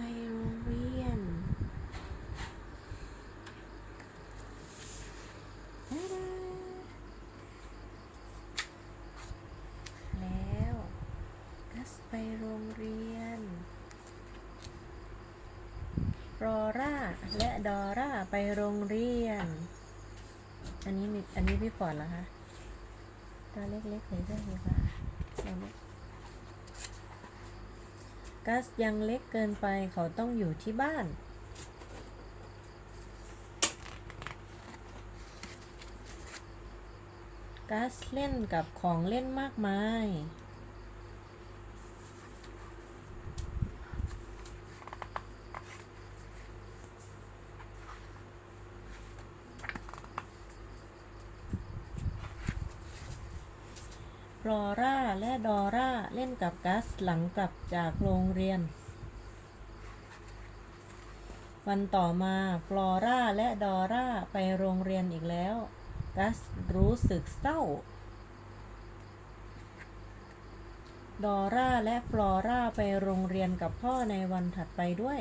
ไปโรงเรียนตาดาแล้วกัสไปโรงเรียน รอร่า และดอร่า ไปโรงเรียน อันนี้มีอันนี้พี่ฟอดเหรอคะ ตัวเล็กๆเลยใช่ไหมคะตัวเล็ก กัสยังเล็กเกินไปเขาต้องอยู่ที่บ้าน กัสเล่นกับของเล่นมากมาย ลอร่าและดอร่าเล่นกับกัสหลังกลับจากโรงเรียน วันต่อมาฟลอร่าและดอร่าไปโรงเรียนอีกแล้ว กัสรู้สึกเศร้า ดอร่าและฟลอร่าไปโรงเรียนกับพ่อในวันถัดไปด้วย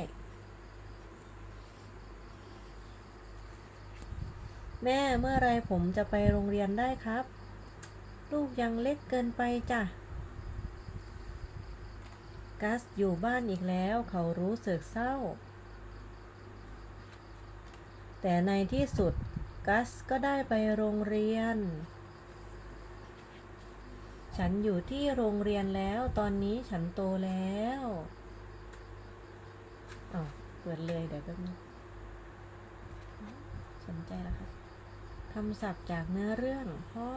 แม่เมื่อไรผมจะไปโรงเรียนได้ครับ ลูกยังเล็กเกินไปจ้ะ กัสอยู่บ้านอีกแล้วเขารู้สึกเศร้า แต่ในที่สุด กัสก็ได้ไปโรงเรียน ฉันอยู่ที่โรงเรียนแล้วตอนนี้ฉันโตแล้วอ๋อเปิดเลยเดี๋ยวแป๊บนึงสนใจแล้วค่ะคำศัพท์จากเนื้อเรื่องพ่อ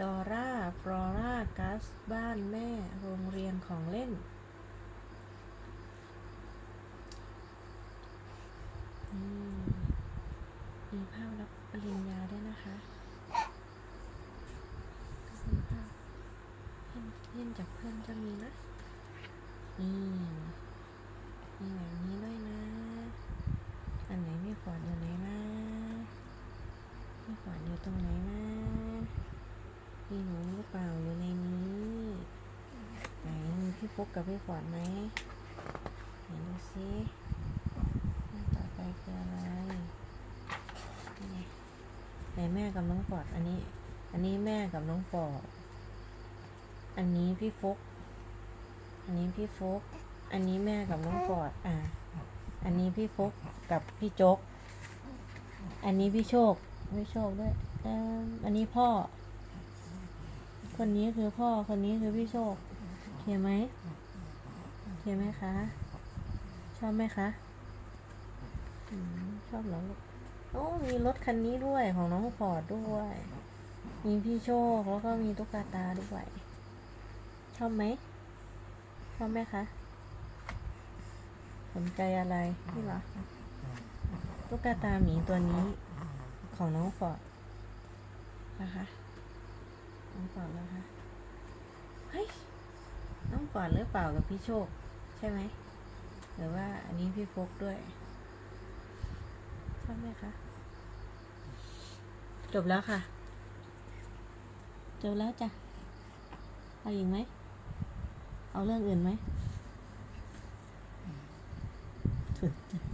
ดอร่า ฟลอร่า กัส บ้านแม่ โรงเรียนของเล่น มีภาพรับปริญญาด้วยนะคะมีภาพเล่นเล่นจากเพื่อนจะมีนะ นี่ มีแบบนี้ด้วยนะ อันไหนไม่ฝอดอยู่ไหนนะไม่ฝอดอยู่ตรงไหนนะ มีหนูหรือเปล่าอยู่ในนี้ ไหนมีพี่ ฟุกกับพี่ฟอดไหมไหนดูซิต่อไปคืออะไรไหนแม่กับน้องฟอดอันนี้ อันนี้แม่กับน้องฟอดอันนี้พี่ฟุก อันนี้พี่ฟุก อันนี้แม่กับน้องฟอดอะอันนี้พี่ฟุกกับพี่โจ๊ก อันนี้พี่โชคพี่โชคด้วยอ่อันนี้พ่อ คนนี้คือพ่อ คนนี้คือพี่โชค คไหมโอเคไหมคะ ชอบไหมคะอชอบเหรอลูกโอ้มีรถคันนี้ด้วยของน้องฟอร์ดด้วย มีพี่โชคแล้วก็มีตุ๊กตาด้วย ชอบไหมชอบไหมคะ สนใจอะไรนี่หรอตุ๊กตาหมีตัวนี้ของน้องฟอร์ดนะคะน้องฟอร์ดแล้วคะเฮ้ย น้องฟอร์ดหรือเปล่ากับพี่โชค ใช่ไหมหรือว่าอันนี้พี่ฟกด้วยชอบไหมคะ จบแล้วค่ะ จบแล้วจ้ะเอาอีกไหม เอาเรื่องอื่นไหมสุดจ้ะ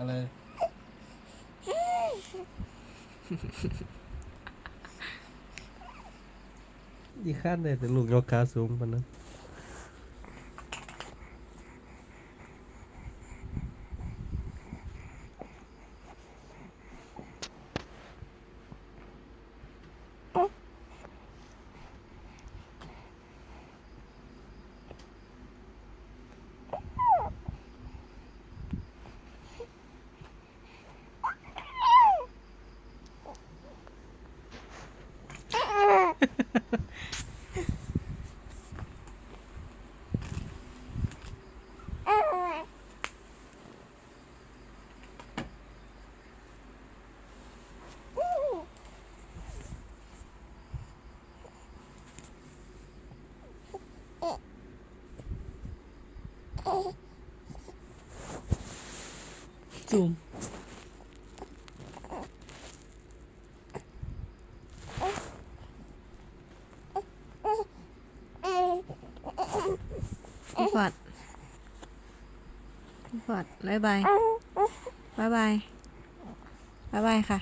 อะไรยี่ขั้นเลยแต่ลูกยกขาสูงปานนั้น ซูมพี่ฟอดพี่ฟอดบายบายบายบายบายบายค่ะ